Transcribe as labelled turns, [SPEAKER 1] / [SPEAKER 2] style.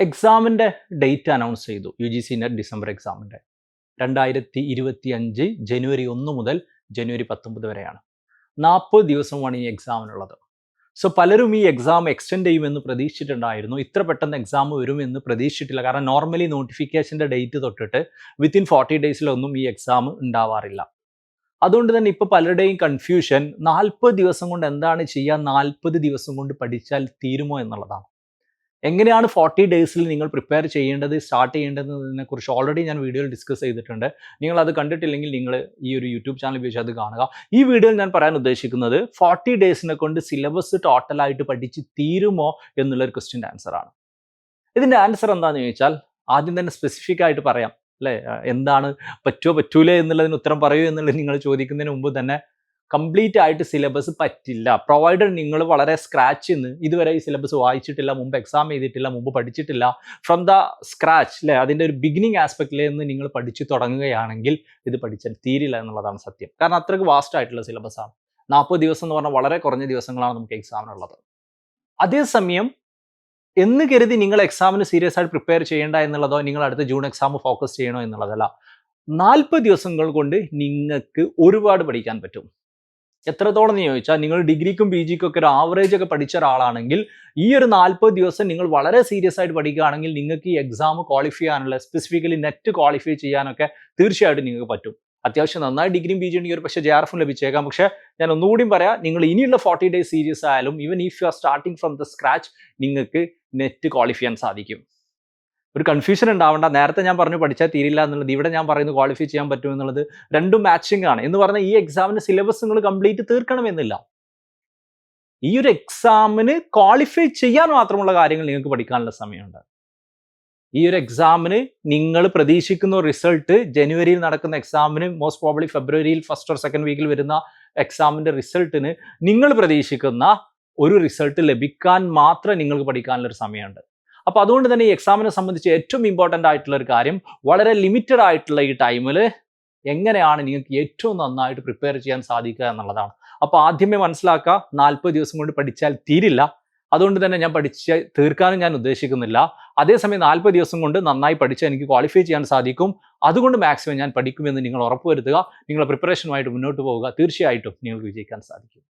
[SPEAKER 1] എക്സാമിന്റെ date announce ചെയ്തു. U G C NET December എക്സാമിന്റെ രണ്ടായിരത്തി ഇരുപത്തി അഞ്ച് ജനുവരി ഒന്ന് മുതൽ ജനുവരി പത്തൊമ്പത് വരെയാണ്. നാൽപ്പത് ദിവസമാണ് ഈ എക്സാമിനുള്ളത് സോ പലരും ഈ എക്സാം എക്സ്റ്റെൻഡ് ചെയ്യുമെന്ന് പ്രതീക്ഷിച്ചിട്ടുണ്ടായിരുന്നു. ഇത്ര പെട്ടെന്ന് എക്സാം വരുമെന്ന് പ്രതീക്ഷിച്ചിട്ടില്ല. കാരണം നോർമലി നോട്ടിഫിക്കേഷന്റെ ഡേറ്റ് തൊട്ടിട്ട് വിത്തിൻ ഫോർട്ടി ഡേയ്സിലൊന്നും ഈ എക്സാം ഉണ്ടാവാറില്ല. അതുകൊണ്ട് തന്നെ ഇപ്പോൾ പലരുടെയും കൺഫ്യൂഷൻ നാൽപ്പത് ദിവസം കൊണ്ട് എന്താണ് ചെയ്യുക നാൽപ്പത് ദിവസം കൊണ്ട് പഠിച്ചാൽ തീരുമോ എന്നുള്ളതാണ്. എങ്ങനെയാണ് ഫോർട്ടി ഡേയ്സിൽ നിങ്ങൾ പ്രിപ്പയർ ചെയ്യേണ്ടത് സ്റ്റാർട്ട് ചെയ്യേണ്ടതിനെ കുറിച്ച് ഓൾറെഡി ഞാൻ വീഡിയോയിൽ ഡിസ്കസ് ചെയ്തിട്ടുണ്ട്. നിങ്ങൾ അത് കണ്ടിട്ടില്ലെങ്കിൽ നിങ്ങൾ ഈ ഒരു യൂട്യൂബ് ചാനൽ ഉപയോഗിച്ച് അത് കാണുക. ഈ വീഡിയോയിൽ ഞാൻ പറയാൻ ഉദ്ദേശിക്കുന്നത് ഫോർട്ടി ഡേയ്സിനെ കൊണ്ട് സിലബസ് ടോട്ടലായിട്ട് പഠിച്ച് തീരുമോ എന്നുള്ളൊരു ക്വസ്റ്റ്യന്റെ ആൻസറാണ് ഇതിന്റെ ആൻസർ എന്താണെന്ന് ചോദിച്ചാൽ ആദ്യം തന്നെ സ്പെസിഫിക് ആയിട്ട് പറയാം. അല്ലേ? എന്താണ് പറ്റുമോ പറ്റൂലേ എന്നുള്ളതിന് ഉത്തരം പറയൂ എന്നുള്ളത് നിങ്ങൾ ചോദിക്കുന്നതിന് മുമ്പ് തന്നെ കംപ്ലീറ്റ് ആയിട്ട് സിലബസ് പറ്റില്ല. പ്രൊവൈഡർ നിങ്ങൾ വളരെ സ്ക്രാച്ച് നിന്ന് ഇതുവരെ ഈ സിലബസ് വായിച്ചിട്ടില്ല മുമ്പ് എക്സാം ചെയ്തിട്ടില്ല മുമ്പ് പഠിച്ചിട്ടില്ല. ഫ്രം ദ സ്ക്രാച്ച് അല്ലേ അതിന്റെ ഒരു ബിഗിനിങ് ആസ്പെക്റ്റിൽ നിന്ന് നിങ്ങൾ പഠിച്ചു തുടങ്ങുകയാണെങ്കിൽ ഇത് പഠിച്ചാൽ തീരില്ല എന്നുള്ളതാണ് സത്യം. കാരണം അത്രയ്ക്ക് വാസ്റ്റ് ആയിട്ടുള്ള സിലബസാണ് നാൽപ്പത് ദിവസം എന്ന് പറഞ്ഞാൽ വളരെ കുറഞ്ഞ ദിവസങ്ങളാണ് നമുക്ക് എക്സാമിനുള്ളത് അതേസമയം എന്ന് കരുതി നിങ്ങൾ എക്സാമിന് സീരിയസ് ആയിട്ട് പ്രിപ്പയർ ചെയ്യേണ്ട എന്നുള്ളതോ നിങ്ങൾ അടുത്ത ജൂൺ എക്സാം ഫോക്കസ് ചെയ്യണോ എന്നുള്ളതല്ല. നാൽപ്പത് ദിവസങ്ങൾ കൊണ്ട് നിങ്ങൾക്ക് ഒരുപാട് പഠിക്കാൻ പറ്റും. എത്രത്തോളം എന്ന് ചോദിച്ചാൽ നിങ്ങൾ ഡിഗ്രിക്കും പി ജിക്കും ഒക്കെ ഒരു ആവറേജ് ഒക്കെ പഠിച്ച ഒരാളാണെങ്കിൽ ഈ ഒരു നാൽപ്പത് ദിവസം നിങ്ങൾ വളരെ സീരിയസ് ആയിട്ട് പഠിക്കുകയാണെങ്കിൽ നിങ്ങൾക്ക് ഈ എക്സാം ക്വാളിഫൈ ചെയ്യാനുള്ള സ്പെസിഫിക്കലി നെറ്റ് ക്വാളിഫൈ ചെയ്യാനൊക്കെ തീർച്ചയായിട്ടും നിങ്ങൾക്ക് പറ്റും. അത്യാവശ്യം നന്നായി ഡിഗ്രിയും പി ജി ഉണ്ടെങ്കിൽ ഒരു പക്ഷേ ജെ ആർ എഫും ലഭിച്ചേക്കാം. പക്ഷേ ഞാൻ ഒന്നുകൂടി പറയാം നിങ്ങൾ ഇനിയുള്ള ഫോർട്ടി ഡേയ്സ് സീരീസ് ആയാലും even if you are starting from the scratch നിങ്ങൾക്ക് നെറ്റ് ക്വാളിഫൈ ചെയ്യാൻ സാധിക്കും. ഒരു കൺഫ്യൂഷൻ ഉണ്ടാവേണ്ട. നേരത്തെ ഞാൻ പറഞ്ഞു പഠിച്ചാൽ തീരില്ല എന്നുള്ളത് ഇവിടെ ഞാൻ പറയുന്നത് ക്വാളിഫൈ ചെയ്യാൻ പറ്റും എന്നുള്ളത് രണ്ടും മാച്ചിങ് ആണ്. എന്ന് പറഞ്ഞാൽ ഈ എക്സാമിന് സിലബസ് നിങ്ങൾ കംപ്ലീറ്റ് തീർക്കണമെന്നില്ല. ഈ ഒരു എക്സാമിന് ക്വാളിഫൈ ചെയ്യാൻ മാത്രമുള്ള കാര്യങ്ങൾ നിങ്ങൾക്ക് പഠിക്കാനുള്ള സമയമുണ്ട്. ഈ ഒരു എക്സാമിന് നിങ്ങൾ പ്രതീക്ഷിക്കുന്ന റിസൾട്ട് ജനുവരിയിൽ നടക്കുന്ന എക്സാമിന് മോസ്റ്റ് പ്രോബ്ലി ഫെബ്രുവരിയിൽ ഫസ്റ്റ് ഓർ സെക്കൻഡ് വീക്കിൽ വരുന്ന എക്സാമിന്റെ റിസൾട്ടിന് നിങ്ങൾ പ്രതീക്ഷിക്കുന്ന ഒരു റിസൾട്ട് ലഭിക്കാൻ മാത്രം നിങ്ങൾക്ക് പഠിക്കാനുള്ളൊരു സമയമുണ്ട്. അപ്പോൾ അതുകൊണ്ട് തന്നെ ഈ എക്സാമിനെ സംബന്ധിച്ച് ഏറ്റവും ഇമ്പോർട്ടന്റ് ആയിട്ടുള്ള ഒരു കാര്യം വളരെ ലിമിറ്റഡ് ആയിട്ടുള്ള ഈ ടൈമിൽ എങ്ങനെയാണ് നിങ്ങൾക്ക് ഏറ്റവും നന്നായിട്ട് പ്രിപ്പയർ ചെയ്യാൻ സാധിക്കുക എന്നുള്ളതാണ്. അപ്പോൾ ആദ്യമേ മനസ്സിലാക്കുക നാൽപ്പത് ദിവസം കൊണ്ട് പഠിച്ചാൽ തീരില്ല. അതുകൊണ്ട് തന്നെ ഞാൻ പഠിച്ച് തീർക്കാനും ഞാൻ ഉദ്ദേശിക്കുന്നില്ല. അതേസമയം നാൽപ്പത് ദിവസം കൊണ്ട് നന്നായി പഠിച്ച് എനിക്ക് ക്വാളിഫൈ ചെയ്യാൻ സാധിക്കും. അതുകൊണ്ട് മാക്സിമം ഞാൻ പഠിക്കുമെന്ന് നിങ്ങൾ ഉറപ്പുവരുത്തുക നിങ്ങളുടെ പ്രിപ്പറേഷനുമായിട്ട് മുന്നോട്ട് പോവുക. തീർച്ചയായിട്ടും നിങ്ങൾക്ക് വിജയിക്കാൻ സാധിക്കും.